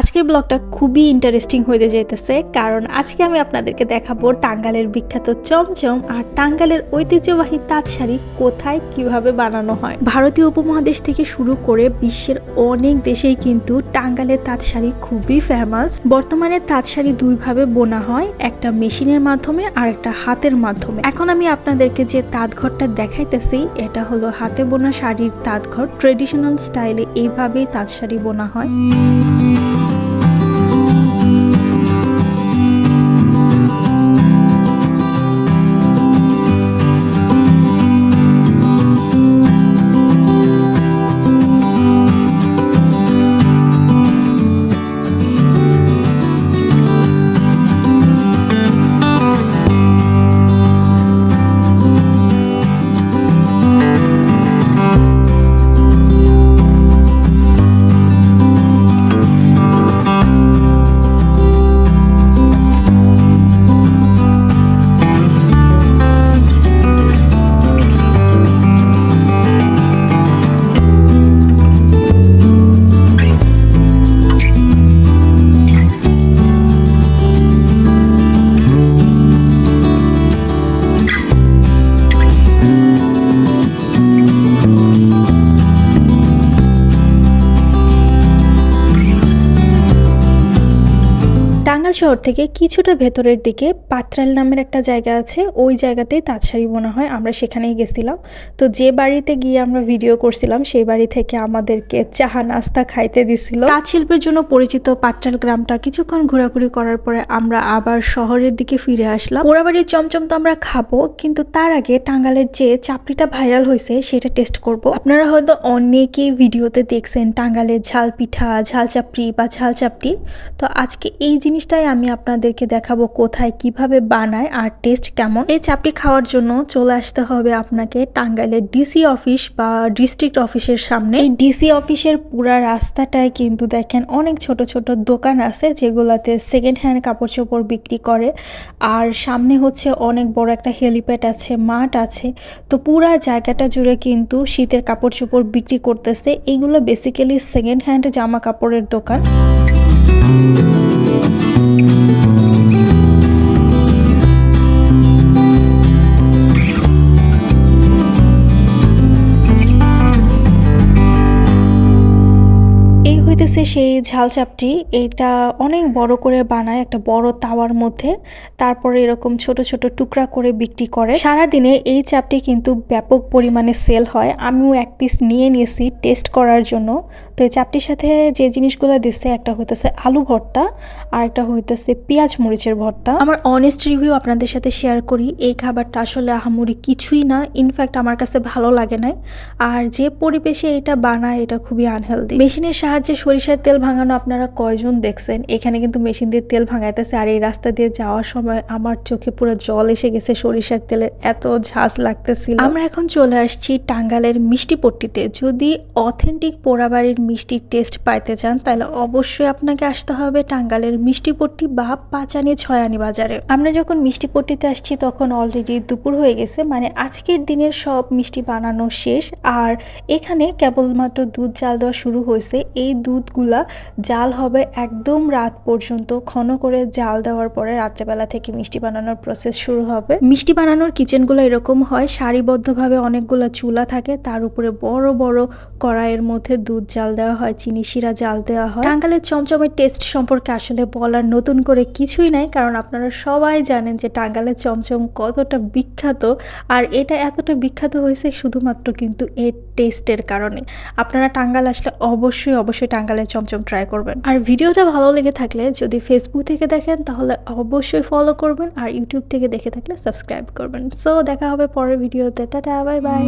আজকের ব্লগটা খুবই ইন্টারেস্টিং হইতে যাইতেছে, কারণ আজকে আমি আপনাদেরকে দেখাবো টাঙ্গালের বিখ্যাত চমচম আর টাঙ্গালের ঐতিহ্যবাহী তাঁত শাড়ি কোথায় কীভাবে বানানো হয়। ভারতীয় উপমহাদেশ থেকে শুরু করে বিশ্বের অনেক দেশেই কিন্তু টাঙ্গালের তাঁত শাড়ি খুবই ফেমাস বর্তমানে তাঁত শাড়ি দুইভাবে বোনা হয়, একটা মেশিনের মাধ্যমে আর একটা হাতের মাধ্যমে। এখন আমি আপনাদেরকে যে তাঁতঘরটা দেখাইতেছি, এটা হলো হাতে বোনা শাড়ির তাঁতঘর। ট্রেডিশনাল স্টাইলে এইভাবেই তাঁত শাড়ি বোনা হয়। টাঙ্গাইল শহর থেকে কিছুটা ভেতরের দিকে পাত্রাল নামের একটা জায়গা আছে, ওই জায়গাতেই তাঁত শাড়ি বোনা হয়। আমরা সেখানেই গেছিলাম। তো যে বাড়িতে গিয়ে আমরা ভিডিও করছিলাম, সেই বাড়ি থেকে আমাদেরকে চাহা নাস্তা খাইতে দিছিল। তাঁত শিল্পের জন্য পরিচিত পাত্রাল গ্রামটা কিছুক্ষণ ঘোরাঘুরি করার পরে আমরা আবার শহরের দিকে ফিরে আসলাম। পোড়াবাড়ির চমচম তো আমরা খাব, কিন্তু তার আগে টাঙ্গালের যে চাপড়িটা ভাইরাল হয়েছে, সেটা টেস্ট করব। আপনারা হয়তো অনেকেই ভিডিওতে দেখছেন টাঙ্গালের ঝাল পিঠা ঝাল চাপড়ি বা ঝাল চাপড়ি তো আজকে এই জিনিসটাই আমি আপনাদেরকে দেখাবো কোথায় কীভাবে বানায় আর টেস্ট কেমন। এই চাপড়ি খাওয়ার জন্য চলে আসতে হবে আপনাকে টাঙ্গাইলের ডিসি অফিস বা ডিস্ট্রিক্ট অফিসের সামনে। এই ডিসি অফিসের পুরা রাস্তাটায় কিন্তু দেখেন অনেক ছোট ছোট দোকান আছে যেগুলোতে সেকেন্ড হ্যান্ড কাপড় চোপড় বিক্রি করে। আর সামনে হচ্ছে অনেক বড় একটা হেলিপ্যাড আছে, মাঠ আছে। তো পুরা জায়গাটা জুড়ে কিন্তু শীতের কাপড় চোপড় বিক্রি করতেছে। এগুলো বেসিক্যালি সেকেন্ড হ্যান্ড জামা কাপড়ের দোকান। হইতেছে সেই ঝাল চাপটি এটা অনেক বড় করে বানায় একটা বড় তাওয়ার মধ্যে। তারপরে এরকম ছোট ছোট টুকরা করে বিক্রি করে। সারাদিনে এই চাপটি কিন্তু ব্যাপক পরিমাণে সেল হয়। আমিও এক পিস নিয়ে নিয়েছি টেস্ট করার জন্য। তো এই চাপটির সাথে যে জিনিসগুলো দিচ্ছে, একটা হইতেছে আলু ভর্তা আর একটা হইতেছে পেঁয়াজ মরিচের ভর্তা। আমার অনেস্ট রিভিউ আপনাদের সাথে শেয়ার করি। এই খাবারটা আসলে আহামরি কিছুই না। ইনফ্যাক্ট আমার কাছে ভালো লাগে নাই। আর যে পরিবেশে এটা বানায়, এটা খুবই আনহেলদি মেশিনের সাহায্যে সরিষার তেল ভাঙানো আপনারা কয়জন দেখছেন? এখানে কিন্তু মেশিন দিয়ে তেল ভাঙাইতেছে আর এই রাস্তা দিয়ে যাওয়ার সময় আমার চোখে পুরো জল এসে গেছে সরিষার তেলের, এত ঝাঁজ লাগতেছিল। আমরা এখন চলে আসছি টাঙ্গালের মিষ্টি পট্টিতে। যদি অথেন্টিক পোড়াবাড়ির মিষ্টির টেস্ট পাইতে চান, তাহলে অবশ্যই আপনাকে আসতে হবে টাঙ্গালের মিষ্টিপট্টি বা পাঁচানি ছয়ানি বাজারে। আমরা যখন মিষ্টিপট্টিতে আসছি, তখন অলরেডি দুপুর হয়ে গেছে মানে আজকের দিনের সব মিষ্টি বানানো শেষ। আর এখানে কেবলমাত্র দুধ জাল দেওয়া শুরু হয়েছে। এই দুধগুলা জাল হবে একদম রাত পর্যন্ত। ঘন করে জাল দেওয়ার পরে রাত্রেবেলা থেকে মিষ্টি বানানোর প্রসেস শুরু হবে। মিষ্টি বানানোর কিচেনগুলো এরকম হয়, সারিবদ্ধভাবে অনেকগুলো চুলা থাকে, তার উপরে বড় বড় কড়াইয়ের মধ্যে দুধ জাল দেওয়া হয়, চিনি শিরা জাল দেওয়া হয়। টাঙ্গালের চমচমের টেস্ট সম্পর্কে আসলে বলার নতুন করে কিছুই নাই, কারণ আপনারা সবাই জানেন যে টাঙ্গালের চমচম কতটা বিখ্যাত, আর এটা এতটা বিখ্যাত হয়েছে শুধুমাত্র কিন্তু এর টেস্টের কারণে। আপনারা টাঙ্গাল আসলে অবশ্যই অবশ্যই টাঙ্গালের চমচম ট্রাই করবেন। আর ভিডিওটা ভালো লেগে থাকলে যদি ফেসবুক থেকে দেখেন, তাহলে অবশ্যই ফলো করবেন আর ইউটিউব থেকে দেখে থাকলে সাবস্ক্রাইব করবেন। সো দেখা হবে পরের ভিডিওতে। Tata bye bye